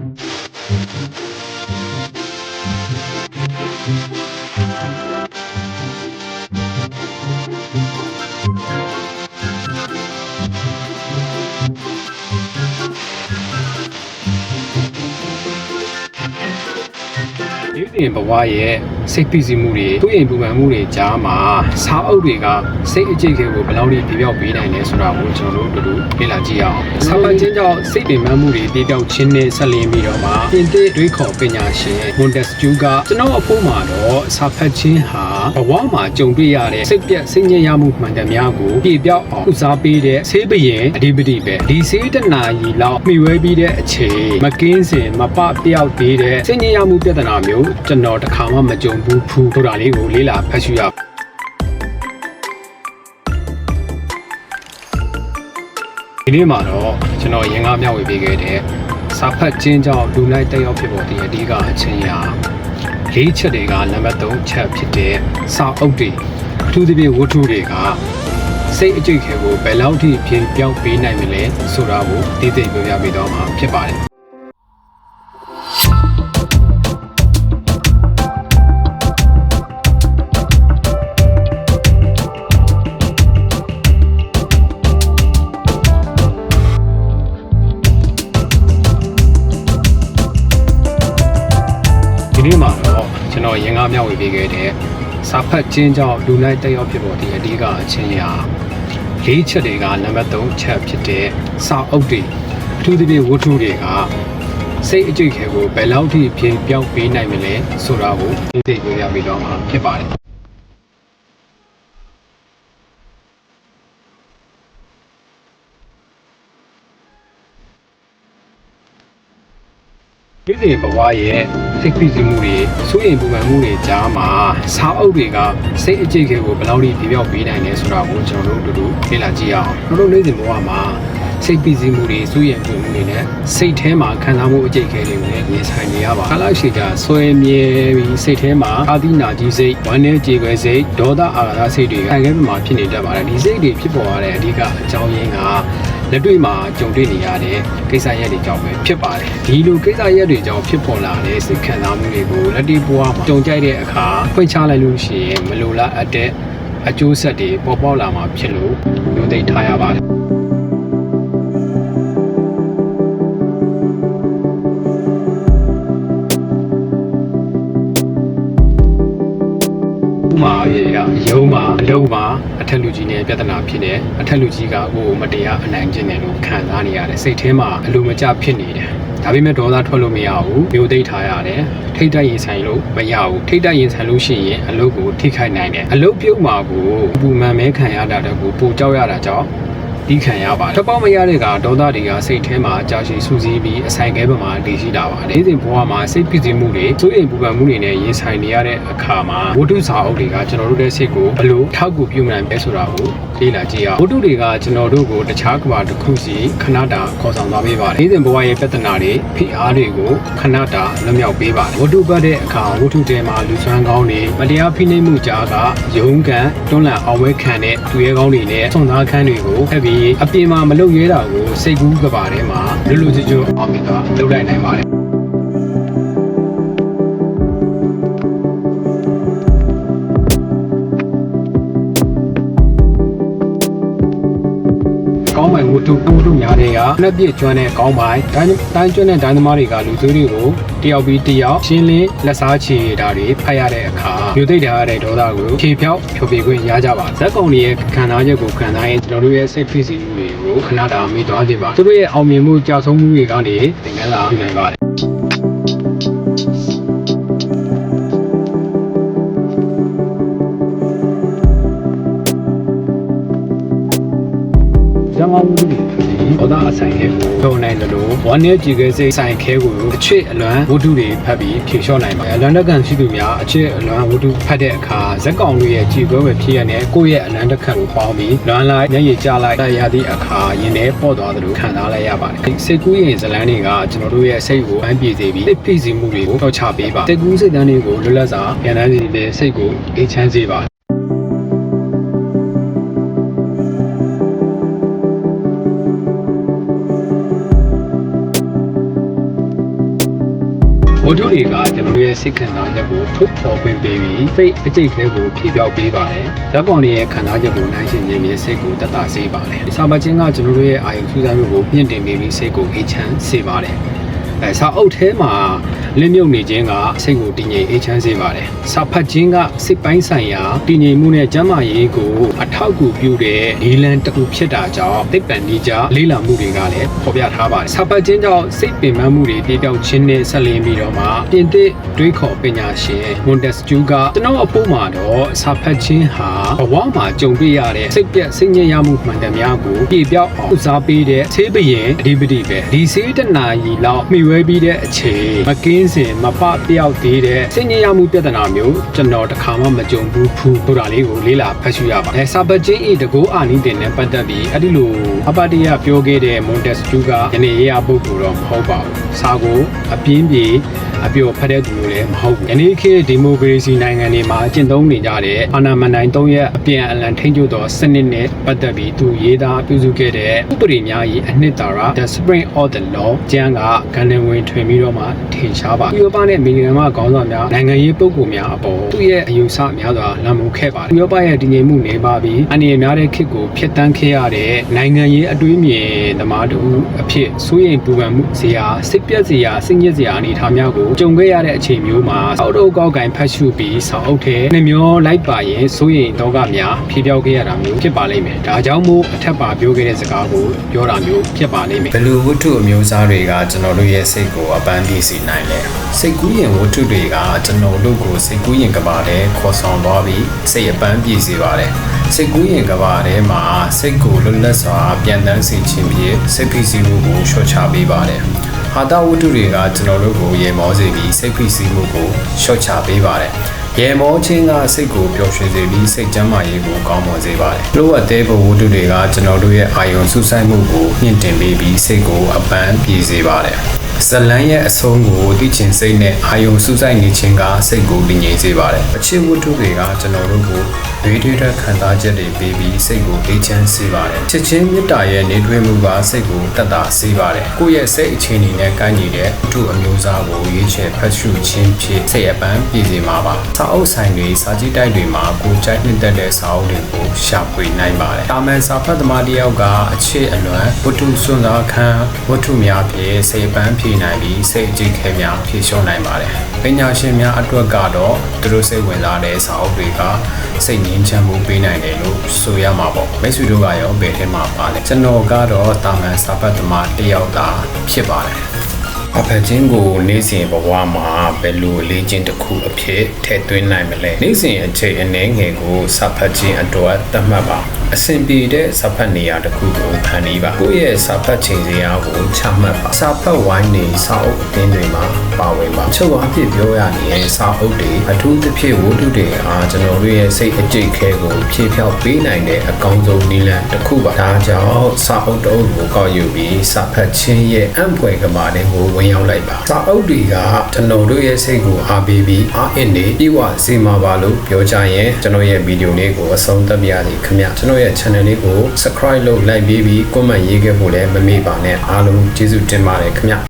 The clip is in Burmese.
ဒီပြင်ဘဝရဲ့ စိတ်ဖိစီးမှုတွေသူ့ရင်ပူပန်မှုတွေကြားမှာစားအုပ်တွေကစိတ်အကျိတ်ခဲကိုဘယ်လောက်ထိပြပြောက်ပေးနိုင်လဲဆိုတာကိုကျွန်တော်တို့တို့လေ့လာကြည့်အောင်။စာပတ်ချင်းကြောင့်စိတ်ပင်ပန်းမှုတွေပြပြောက်ခြင်းနဲ့ဆက်လင်းပြီးတော့မှပြင်သစ်တွေးခေါ်ပညာရှင် Montesquieu ကကျွန်တော်အဖို့မှာတော့စာဖတ်ခြင်းဟာဘဝမှာကြုံတွေ့ရတဲ့စိတ်ပြက်စိတ်ညစ်ရမှုမှန်သမျှကိုပြပြောက်အောင်ကုစားပေးတဲ့ဆေးဘရင်အဓိပတိပဲဒီဆေးတနာကြီးလောက်မှီဝဲပြီးတဲ့အချိန်မကင်းစင်မပပြောက်သေးတဲ့စိတ်ညစ်ရမှုပြဿနာမျိုးကျွန်တော်တစ်ခါမှမကြုံဘူးဖူးဆိုတာလေးကိုလေ့လာဖတ်ရှုရဒီနေ့မှာတော့ကျွန်တော်ရင်ကားမျှဝေပေးခဲ့တဲ့စာဖတ်ခြင်းကြောင့်လူလိုက်တက်ရောက်ဖြစ်ပေါ်တဲ့အဓိကအချင်းရာလေးချက်တွေကနံပါတ်3ချက်ဖြစ်တဲ့စာအုပ်တွေအထူးသဖြင့်ဝတ္ထုတွေကစိတ်အကျိတ်ခဲကိုဘယ်လောက်ထိပြင်ပြောင်းပေးနိုင်မလဲဆိုတာကိုဒီသိပြောပြပေးတော့မှာဖြစ်ပါတယ် မျှဝေပေးခဲ့တဲ့စာဖတ်ခြင်းကြောင့်လူလိုက်တက်ရောက်ဖြစ်ပေါ်တဲ့အဓိကအချင်းရာလေးချက်တွေကနံပါတ်3ချက်ဖြစ်တဲ့စာအုပ်တွေအထူးသဖြင့်ဝတ္ထုတွေကစိတ်အကျိတ်ခဲကိုဘယ်လောက်ထိပြင်ပြောင်းပေးနိုင်မလဲဆိုတာကိုသိသိပြောပြပေးတော့မှာဖြစ်ပါတယ် ပြည်စီဘဝရဲ့စိတ်ဖိစီးမှုတွေစိုးရိမ်ပူပန်မှုတွေကြားမှာစားအုပ်တွေကစိတ်အကျိတ်ခဲကိုဘယ်လောက်ထိပြပြောက်ပေးနိုင်လဲဆိုတာကိုကျွန်တော်တို့တို့လေ့လာကြည့်အောင်တို့တို့နေ့စဉ်ဘဝမှာစိတ်ဖိစီးမှုတွေစိုးရိမ်ပူမှုတွေနဲ့စိတ်ထဲမှာခံစားမှုအကျိတ်ခဲတွေကိုလည်းရင်ဆိုင်နေရပါခါလိုက်ရှိကြဆွဲမြဲပြီးစိတ်ထဲမှာအာသီနာကြီးစိတ်ဝမ်းနည်းကြေကွဲစိတ်ဒေါသအာဃာတစိတ်တွေခံခဲ့ပြမှာဖြစ်နေတတ်ပါတယ်ဒီစိတ်တွေဖြစ်ပေါ်ရတဲ့အဓိကအကြောင်းရင်းက လက်တွေ့မှာကြုံတွေ့နေရတဲ့ကိစ္စရပ်တွေကြောင့်ပဲဖြစ်ပါတယ်ဒီလိုကိစ္စရပ်တွေကြောင့်ဖြစ်ပေါ်လာတဲ့စိတ်ခံစားမှုတွေကိုလက်တွေ့ဘဝမှာကြုံကြိုက်တဲ့အခါဖွင့်ချလိုက်လို့ရှိရင်မလိုလားအပ်တဲ့အကျိုးဆက်တွေပေါ်ပေါက်လာမှာဖြစ်လို့လူသိထားရပါတယ် မာရေကရုံးမှာအလုံးမှာအထက်လူကြီးနဲ့ပြဿနာဖြစ်နေအထက်လူကြီးကကိုယ်မတရားအနိုင်ကျင့်တယ်လို့ခံစားနေရတယ်စိတ်ထဲမှာအလိုမကျဖြစ်နေတယ်ဒါပေမဲ့ဒေါသထွက်လို့မရဘူးမျိုးသိပ်ထားရတယ်ထိတ်တက်ရင်ဆိုင်လို့မရဘူးထိတ်တက်ရင်ဆိုင်လို့ရှိရင်အလုပ်ကိုထိခိုက်နိုင်တယ်အလုပ်ပြုတ်မှာကိုပူမှန်မဲခံရတာတကူပူကြောက်ရတာကြောင့် ဒီခံရပါတယ်ထပ်ပေါက်မရတဲ့ကဒေါသတွေကစိတ်ထဲမှာကြာရှည်စူးစီးပြီးအဆိုင်ခဲပမာတည်ရှိတာပါတယ်ဒီစဉ်ဘဝမှာစိတ်ဖြစ်စီမှုတွေစိုးရိမ်ပူပန်မှုတွေနဲ့ရင်ဆိုင်နေရတဲ့အခါမှာဝတ္ထုစာအုပ်တွေကကျွန်တော်တို့ရဲ့စိတ်ကိုဘယ်လိုထောက်ကူပြုနိုင်လဲဆိုတာကိုလေ့လာကြည့်အောင်ဝတ္ထုတွေကကျွန်တော်တို့ကိုတခြားကဘာတစ်ခုစီခဏတာခေါ်ဆောင်သွားပေးပါတယ်ဒီစဉ်ဘဝရဲ့ပြဿနာတွေဖိအားတွေကိုခဏတာလွတ်မြောက်ပေးပါတယ်ဝတ္ထုပတ်တဲ့အခါဝတ္ထုတဲမှာလူဆွမ်းကောင်းတွေမတရားဖိနှိပ်မှုကြားကယုံကန်တွန်းလှန်အောင်ဝဲခံတဲ့သူရဲကောင်းတွေနဲ့ဆွန်သားခန်းတွေကိုဖက်ပြီးအပြင်မှာမလုပ်ရဲတာကိုစိတ်ကူးကဘာထဲမှာလွတ်လွတ်ကျွတ်ကျွတ်အောင်မြင်သွားလုပ်လိုက်နိုင်ပါတယ် ကောင်းပိုင်ဝတ္ထုဝတ္ထုများတွေကလက်ပြည့်ကျွမ်းတဲ့ကောင်းပိုင်တိုင်းတိုင်းကျွမ်းတဲ့ဒိုင်းသမားတွေကလူသွေးတွေကိုတယောက်ပြီးတယောက်ရှင်းလင်းလက်စားချေတာတွေဖတ်ရတဲ့အခါမြို့သိပ်ထားရတဲ့ဒေါသကိုဖြေဖြောက်ဖြိုပြခွင့်ရကြပါဇက်ကောင်တွေရဲ့ခံစားချက်ကိုခံစားရင်ကျွန်တော်တို့ရဲ့စိတ်ဖိစီးမှုတွေကိုခဏတာမိသွားစေပါသူတို့ရဲ့အောင်မြင်မှုကြောက်ဆုံးမှုတွေကနေသင်ခန်းစာယူနိုင်ပါတယ် ဇမောင်းမှုတွေဘောသားအဆိုင်ရဲ့ကိုထုံနိုင်တယ်လို့ဝမ်းနဲ့ကြည်ခဲစိတ်ဆိုင်ခဲကိုအချစ်အလွမ်းဝတ္ထုတွေဖတ်ပြီးဖြေလျှော့နိုင်ပါတယ်အလွမ်းတကန်ရှိသူများအချစ်အလွမ်းဝတ္ထုဖတ်တဲ့အခါဇက်ကောင်တွေရဲ့ကြည်ခွဲပဲဖြစ်ရတဲ့ကိုယ့်ရဲ့အလွမ်းတကန်ကိုပေါင်းပြီးလွမ်းလိုက်မျက်ရည်ကျလိုက်တိုက်ရသည့်အခါရင်ထဲပေါ့သွားသလိုခံစားလိုက်ရပါတယ်ဒီစိတ်ကူးရင်ဇလန်းတွေကကျွန်တော်တို့ရဲ့စိတ်ကိုအမ်းပြေစေပြီးစိတ်ဖိစီးမှုတွေကိုတော့ချပေးပါစိတ်ကူးစိတ်တန်းတွေကိုလွတ်လပ်စွာပြန်တန်းစီတဲ့စိတ်ကိုအေးချမ်းစေပါ ဝတ္ထုတွေကကျွန်တော်တို့ရဲ့စိတ်ခံစားချက်ကိုထုတ်ဖော်ခွင့်ပေးပြီးစိတ်အကျိတ်သေးကိုဖြည့်ပြောက်ပေးပါတယ်။ဓာတ်ကောင်တွေရဲ့ခံစားချက်ကိုနိုင်ရှင်ခြင်းနဲ့စိတ်ကိုတတ်တာစေပါတယ်။စာပတ်ခြင်းကကျွန်တော်တို့ရဲ့အာရုံစူးစမ်းမှုကိုမြင့်တင်ပေးပြီးစိတ်ကိုအေးချမ်းစေပါတယ်။အဲစာအုပ်ထဲမှာ လင်းမြုပ်နေခြင်းကစိတ်ကိုတည်ငြိမ်အေးချမ်းစေပါတယ်။စာဖတ်ခြင်းကစိတ်ပိုင်းဆိုင်ရာတည်ငြိမ်မှုနဲ့ကျန်းမာရေးကိုအထောက်အကူပြုတဲ့ဒီလန်တစ်ခုဖြစ်တာကြောင့်သိပ္ပံနည်းကြလေးလာမှုတွေကလည်းဖော်ပြထားပါတယ်။စာဖတ်ခြင်းကြောင့်စိတ်ပင်ပန်းမှုတွေပြေပြောက်ခြင်းနဲ့ဆက်လျင်းပြီးတော့မှပြင်သစ်တွေးခေါ်ပညာရှင်မွန်တက်စကျူကကျွန်တော်အဖို့မှာတော့စာဖတ်ခြင်းဟာဘဝမှာကြုံတွေ့ရတဲ့စိတ်ပြက်စိတ်ညစ်ရမှုမှန်တယ်များကိုပြေပြောက်အောင်ဥစားပေးတဲ့ဆေးပရင်အဓိပတိပဲဒီဆေးတနာရီလောက်မှီဝဲပြီးတဲ့အချိန်မကင်းစင်မပတယောက်သေးတဲ့စိတ်ညစ်ရမှုပြဿနာမျိုးကျွန်တော်တစ်ခါမှမကြုံဘူးဖူးဆိုတာလေးကိုလေးလာဖတ်ရှုရပါတယ်စာပတ်ချင်းဤတကူအာနီတင်နဲ့ပတ်သက်ပြီးအဲ့ဒီလိုအပတရပြောခဲ့တဲ့မွန်တက်စကျူကယနေ့ရေးရပုဂ္ဂိုလ်တော့မဟုတ်ပါဘူးစာကိုအပြင်းပြေ အပျော်ဖတ်တဲ့သူမျိုးလည်းမဟုတ်ဘူးယနေ့ခေတ်ဒီမိုကရေစီနိုင်ငံတွေမှာကျင့်သုံးနေကြတဲ့အာဏာမန်တိုင်း၃ရက်အပြန်အလှန်ထိန်းချုပ်သောစနစ်နဲ့ပတ်သက်ပြီးသူရေးသားပြုစုခဲ့တဲ့ဥပဒေများ၏အနှစ်သာရ The Spring of the Law ကျမ်းကကဏ္ဍဝင်ထွင်ပြီးတော့မှထင်ရှားပါဥရောပနဲ့မိဂရမခေါင်းဆောင်များနိုင်ငံရေးပုဂ္ဂိုလ်များအပေါ်သူ့ရဲ့အယူဆများစွာလမ်းမှုခဲ့ပါတယ်ဥရောပရဲ့တည်ငြိမ်မှုနေပါပြီးအနေအများတဲ့ခေတ်ကိုဖျက်ဆီးခဲ့ရတဲ့နိုင်ငံရေးအတွေးမြင်သမားတို့အဖြစ်စိုးရိမ်ပူပန်မှုဇရာစိတ်ပြက်ဇရာစိတ်ညစ်ဇရာအနေအထားများကိုကြုံခဲ့ရတဲ့အချိန်မျိုးမှာစောက်တော့ကောက်ကင်ဖတ်ရှုပြီးဆောင်းအုပ်ထဲနှမျောလိုက်ပါရင်စိုးရိမ်တော့ကများဖြေပြောက်ခဲ့ရတာမျိုးဖြစ်ပါလိမ့်မယ်ဒါကြောင့်မို့အထက်ပါပြောခဲ့တဲ့စကားကိုပြောတာမျိုးဖြစ်ပါလိမ့်မယ်ဘယ်လိုဝတ္ထုအမျိုးအစားတွေကကျွန်တော်တို့ရဲ့စိတ်ကိုအပန်းပြေစေနိုင်လဲစိတ်ကူးရင်ဝတ္ထုတွေကကျွန်တော်တို့ကိုစိတ်ကူးရင်ကဘာထဲခေါ်ဆောင်သွားပြီးစိတ်အပန်းပြေစေပါတယ်စိတ်ကူးရင်ကဘာထဲမှာစိတ်ကိုလွတ်လပ်စွာပြန်တန်းစေခြင်းဖြင့်စိတ်ဖိစီးမှုကိုလျှော့ချပေးပါတယ် ဟာတာဝတ္ထုတွေကကျွန်တော်တို့ကိုရေမောစေပြီးစိတ်ဖိစီးမှုကိုလျှော့ချပေးပါတယ်ရေမောခြင်းကစိတ်ကိုပျော်ရွှင်စေပြီးစိတ်ကျန်းမာရေးကိုကောင်းမွန်စေပါတယ်။လိုအပ်တဲ့ဘဝတ္ထုတွေကကျွန်တော်တို့ရဲ့အာယုံစူးစိုက်မှုကိုမြင့်တင်ပေးပြီးစိတ်ကိုအပန်းပြေစေပါတယ်။ ဇလန်းရဲ့အဆုံးကိုသိချင်စိတ်နဲ့အာယုံစူးစိုက်နေခြင်းကစိတ်ကိုတည်ငြိမ်စေပါတယ်။အချစ်ဝတ္ထုတွေကကျွန်တော်တို့ကိုဒေးဒေးတဲ့ခံစားချက်တွေပေးပြီးစိတ်ကိုအေးချမ်းစေပါတယ်။ချစ်ချင်းမေတ္တာရဲ့နေထွေးမှုကစိတ်ကိုတက်တာစေပါတယ်။ကိုယ့်ရဲ့စိတ်အခြေအနေနဲ့ကိုင်းနေတဲ့ဝတ္ထုအမျိုးအစားကိုရွေးချယ်ဖတ်ရှုခြင်းဖြင့်စိတ်အပန်းပြေစေမှာပါ။စာအုပ်ဆိုင်တွေစာကြည့်တိုက်တွေမှာကိုယ်ကြိုက်နှစ်သက်တဲ့စာအုပ်တွေကိုရှာဖွေနိုင်ပါတယ်။တာမန်စာဖတ်သမားတစ်ယောက်က အခြေအလွန်ဝတ္ထုစွန့်စားခံဝတ္ထုများဖြင့်စိတ်အပန်းပြေနိုင်ပြီးစိတ်အကြိတ်ခဲများဖြေလျှော့နိုင်ပါတယ်။ပညာရှင်များအတွက်ကတော့သူတို့စိတ်ဝင်စားတဲ့စာအုပ်တွေကစိတ်ငြိမ်းချမ်းမှုပေးနိုင်တယ်လို့ဆိုရမှာပေါ့မိတ်ဆွေတို့ကရောဘယ်ထဲမှာပါလဲကျွန်တော်ကတော့တာမန်စာဖတ်သမားတစ်ယောက်သာဖြစ်ပါတယ်အဖက်ချင်းကိုနေ့စဉ်ဘဝမှာဘယ်လိုလေ့ကျင့်တစ်ခုအဖြစ်ထည့်သွင်းနိုင်မလဲနေ့စဉ်အချိန်အနည်းငယ်ကိုစာဖတ်ခြင်းအတွက်သတ်မှတ်ပါ အဆင်ပြေတဲ့စာဖတ်နေရာတစ်ခုကိုဖန်တီးပါကိုယ့်ရဲ့စာဖတ်ချိန်စရာကိုချမှတ်ပါစာဖတ်ဝိုင်းနေစာအုပ်အသင်းတွေမှာပါဝင်ပါချုပ်အဖြစ်ပြောရရင်စာအုပ်တွေအထူးသဖြင့်ဝတ္ထုတွေအားကျွန်တော်တို့ရဲ့စိတ်အကြိတ်ခဲကိုဖြည့်ဖြောက်ပေးနိုင်တဲ့အကောင်းဆုံးနည်းလမ်းတစ်ခုပါဒါကြောင့်စာအုပ်တစ်အုပ်ကိုကောက်ယူပြီးစာဖတ်ခြင်းရဲ့အံ့ဖွယ်ကမာတွေကိုဝင်ရောက်လိုက်ပါစာအုပ်တွေကကျွန်တော်တို့ရဲ့စိတ်ကိုအားပေးပြီးအားအင်းနေပြီးဝစေမှာပါလို့ပြောကြရင်ကျွန်တော်ရဲ့ဗီဒီယိုလေးကိုအဆုံးသတ်ပြရစီခင်ဗျကျွန်တော်ရဲ့ channel လေးကို subscribe လုပ် like ပြီးပြီး comment ရေးခဲ့ဖို့လည်းမမေ့ပါနဲ့အားလုံးကျေးဇူးတင်ပါတယ်ခင်ဗျ